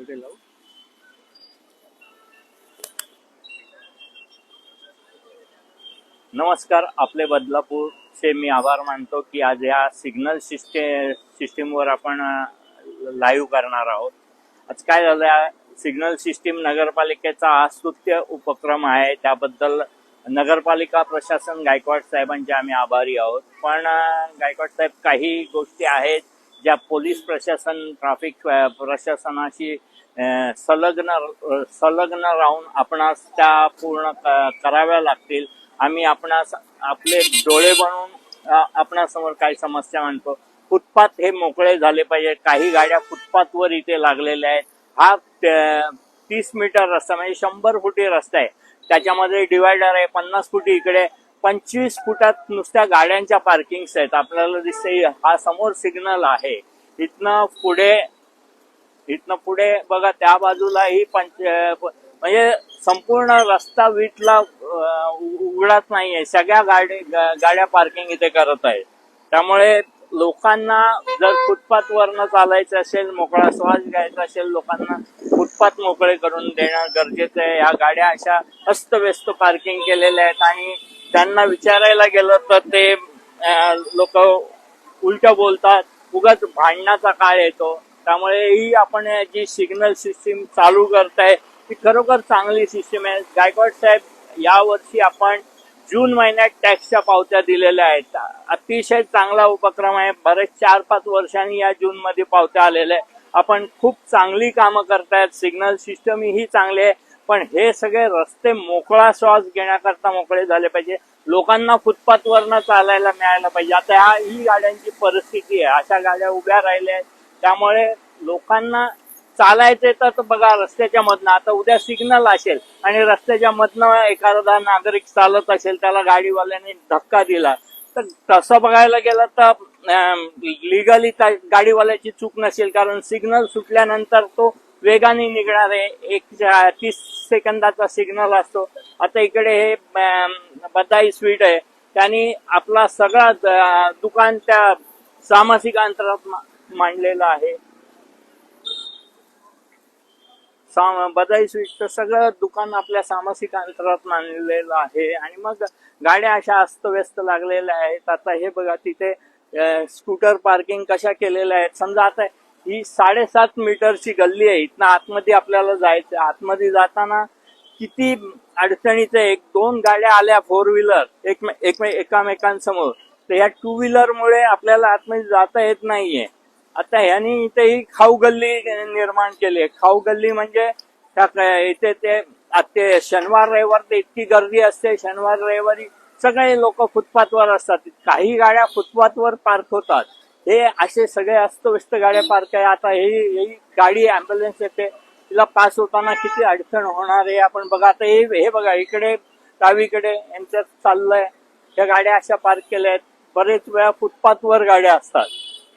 इकडे लावू? नमस्कार आपले बदलापूरचे मी आभार मानतो की आज या सिग्नल सिस्टे सिस्टीमवर आपण लाईव्ह करणार आहोत. आज काय झालं सिग्नल सिस्टीम नगरपालिकेचा आस्तुत्य उपक्रम आहे. त्याबद्दल नगरपालिका प्रशासन गायकवाड साहेबांचे आम्ही आभारी आहोत. पण गायकवाड साहेब काही गोष्टी आहेत ज्या पोलीस प्रशासन ट्राफिक प्रशासनाशी संलग्न संलग्न राहून आपणास त्या पूर्ण कराव्या लागतील. आम्ही आपणास आपले डोळे बनवून आपणासमोर काही समस्या मांडतो फुटपाथ हे मोकळे झाले पाहिजे. काही गाड्या फुटपाथवर इथे लागलेल्या आहेत. हा तीस मीटर रस्ता म्हणजे शंभर फुटी रस्ता आहे. त्याच्यामध्ये डिवायडर आहे पन्नास फुटी इकडे. पंचवीस फुटात नुसत्या गाड्यांच्या पार्किंग्स आहेत. आपल्याला दिसते हा समोर सिग्नल आहे. इथनं पुढे इथनं पुढे बघा त्या बाजूलाही पंच म्हणजे संपूर्ण रस्ता वीटला उघडत नाहीये. सगळ्या गाडी गाड्या पार्किंग इथे करत आहेत. त्यामुळे लोकांना जर फुटपाथ वरनं चालायचं असेल मोकळा श्वास घ्यायचा असेल लोकांना फुटपाथ मोकळे करून देणं गरजेचं आहे. या गाड्या अशा अस्तव्यस्त पार्किंग केलेल्या आहेत आणि त्यांना विचारायला गेलं तर ते लोक उलट बोलतात उगाच भांडणाचा काळ येतो. त्यामुळे ही आपण जी सिग्नल सिस्टीम चालू करताय ती खरोखर चांगली सिस्टीम आहे. गायकवाड साहेब यावर्षी आपण जून महिन्यात टॅक्सच्या पावत्या दिलेल्या आहेत. अतिशय चांगला उपक्रम आहे. बरेच चार पाच वर्षांनी या जूनमध्ये पावत्या आलेल्या आहे आपण खूप चांगली कामं करतायत. सिग्नल सिस्टम ही चांगली आहे. पण हे सगळे रस्ते मोकळा श्वास घेण्याकरता मोकळे झाले पाहिजे. लोकांना फुटपाथवरनं चालायला मिळायला पाहिजे. आता ह्या ही गाड्यांची परिस्थिती आहे. अशा गाड्या उभ्या राहिल्या आहेत. त्यामुळे लोकांना चालायचे तर बघा रस्त्याच्या मधनं. आता उद्या सिग्नल असेल आणि रस्त्याच्या मधनं एखादा नागरिक चालत असेल त्याला गाडीवाल्याने धक्का दिला. तर तसं बघायला गेलं तर लिगली गाडीवाल्याची चूक नसेल. कारण सिग्नल सुटल्यानंतर तो वेगाने निघणार आहे एक तीस सेकंदाचा सिग्नल असतो. आता इकडे हे बदाई स्वीट आहे. त्यांनी आपला सगळा दुकान त्या सामासिक अंतरात मांडलेला मांडलेलं आहे. बदाई स्वीटचं सगळं दुकान आपल्या सामासिक अंतरात मांडलेलं आहे. आणि मग गाड्या अशा अस्तव्यस्त लागलेल्या आहेत. आता हे बघा तिथे स्कूटर पार्किंग कशा केलेल्या आहेत. समजा आता ही साडेसात मीटरची गल्ली आहे. इथनं आतमध्ये आपल्याला जायचं आतमध्ये जाताना किती अडचणीचं एक दोन गाड्या आल्या फोर व्हीलर एकमे एक एकामेकांसमोर. तर या टू व्हीलर मुळे आपल्याला आतमध्ये जाता येत नाहीये. आता ह्यानी इथे ही खाऊ गल्ली निर्माण केली आहे. खाऊ गल्ली म्हणजे त्या इथे ते ते शनिवार रविवार ते इतकी गर्दी असते. शनिवार रविवारी सगळे लोक फुटपाथवर असतात. काही गाड्या फुटपाथवर पार्क होतात. हे असे सगळे अस्तव्यस्त गाड्या पार्क आहे आता ही ही गाडी अँब्युलन्स येते. तिला पास होताना किती अडचण होणार आहे? आपण बघा आता हे हे बघा इकडे डावीकडे यांच्यात चाललंय. त्या गाड्या अशा पार्क केल्या आहेत. बरेच वेळा फुटपाथवर गाड्या असतात.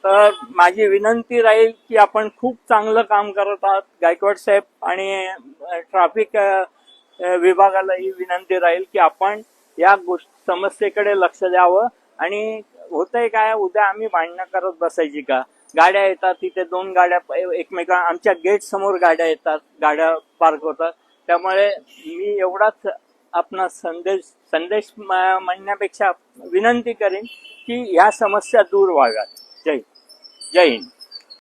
तर माझी विनंती राहील की आपण खूप चांगलं काम करत आहात. गायकवाड साहेब आणि ट्रॅफिक विभागाला ही विनंती राहील की आपण या गोष्ट समस्येकडे लक्ष द्यावं आणि होतंय काय? उद्या आम्ही भांडणं करत बसायची का? गाड्या येतात तिथे दोन गाड्या एकमेका आमच्या गेट समोर गाड्या येतात गाड्या पार्क होतात. त्यामुळे मी एवढाच आपला संदेश संदेश म- म्हणण्यापेक्षा विनंती करेन की ह्या समस्या दूर व्हाव्यात. जय जय हिंद.